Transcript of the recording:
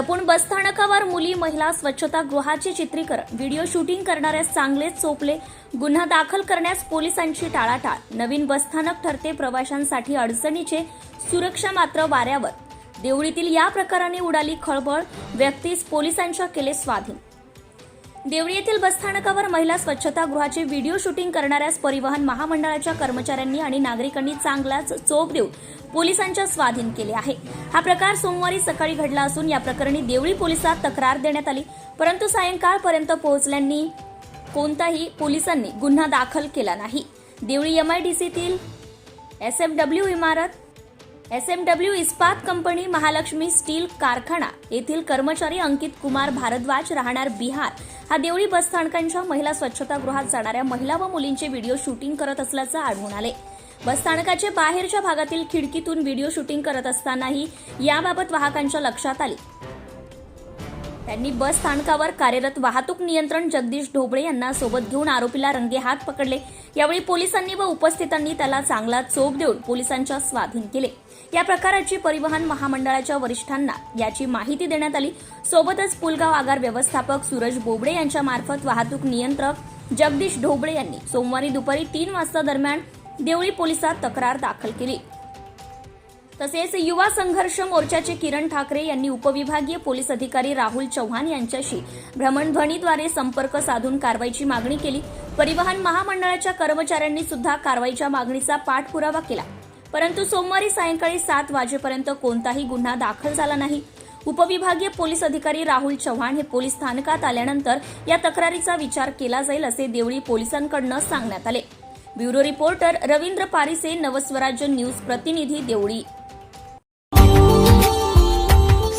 लपून बसस्थानकावर मुली महिला स्वच्छता गृहाचे चित्रीकरण व्हिडिओ शूटिंग करणाऱ्यास चांगलेच चोपले गुन्हा दाखल करण्यास पोलिसांची टाळाटाळ. नवीन बसस्थानक ठरते प्रवाशांसाठी अडचणीचे सुरक्षा मात्र वाऱ्यावर. देवळीतील या प्रकाराने उडाली खळबळ व्यक्तीस पोलिसांच्या केले स्वाधीन. देवळी येथील बसस्थानकावर महिला स्वच्छतागृहाचे व्हिडिओ शूटिंग करणाऱ्यास परिवहन महामंडळाच्या कर्मचाऱ्यांनी आणि नागरिकांनी चांगलाच चोप देऊन पोलिसांच्या स्वाधीन केले आहे. हा प्रकार सोमवारी सकाळी घडला असून या प्रकरणी देवळी पोलिसात तक्रार देण्यात आली. परंतु सायंकाळपर्यंत पोहोचल्यांनी कोणताही पोलिसांनी गुन्हा दाखल केला नाही. देवळी एमआयडीसीतील डब्ल्यू इमारत S M W Ispat company Mahalakshmi steel कारखाना येथील कर्मचारी अंकित कुमार भारद्वाज राहणार बिहार. हा देवळी बसस्थानकांच्या महिला स्वच्छतागृहात जाणाऱ्या महिला व मुलींचे व्हिडिओ शूटिंग करत असल्याचं आढळून आले. बसस्थानकाचे बाहेरच्या भागातील खिडकीतून व्हिडिओ शूटिंग करत असतानाही याबाबत वाहकांच्या लक्षात आले. त्यांनी बस स्थानकावर कार्यरत वाहतूक नियंत्रण जगदीश ढोबळे यांना सोबत घेऊन आरोपीला रंगे हात पकडले. यावेळी पोलिसांनी व उपस्थितांनी त्याला चांगला चोप देऊन पोलिसांच्या स्वाधीन केले. या प्रकाराची परिवहन महामंडळाच्या वरिष्ठांना याची माहिती देण्यात आली. सोबतच पुलगाव आगार व्यवस्थापक सूरज बोबडे यांच्या मार्फत वाहतूक नियंत्रक जगदीश ढोबळे यांनी सोमवारी दुपारी तीन वाजता दरम्यान देवळी पोलिसात तक्रार दाखल केली. तसेच युवा संघर्ष मोर्चाचे किरण ठाकरे यांनी उपविभागीय पोलीस अधिकारी राहुल चव्हाण यांच्याशी भ्रमणध्वनीद्वारे संपर्क साधून कारवाईची मागणी केली. परिवहन महामंडळाच्या कर्मचाऱ्यांनी सुद्धा कारवाईच्या मागणीचा पाठपुरावा केला. परंतु सोमवारी सायंकाळी सात वाजेपर्यंत कोणताही गुन्हा दाखल झाला नाही. उपविभागीय पोलीस अधिकारी राहुल चव्हाण हे पोलीस स्थानकात आल्यानंतर या तक्रारीचा विचार केला जाईल असे देवळी पोलिसांकडनं सांगण्यात आले. Bureau reporter Ravindra Parise Navswarajya news प्रतिनिधी Deoli.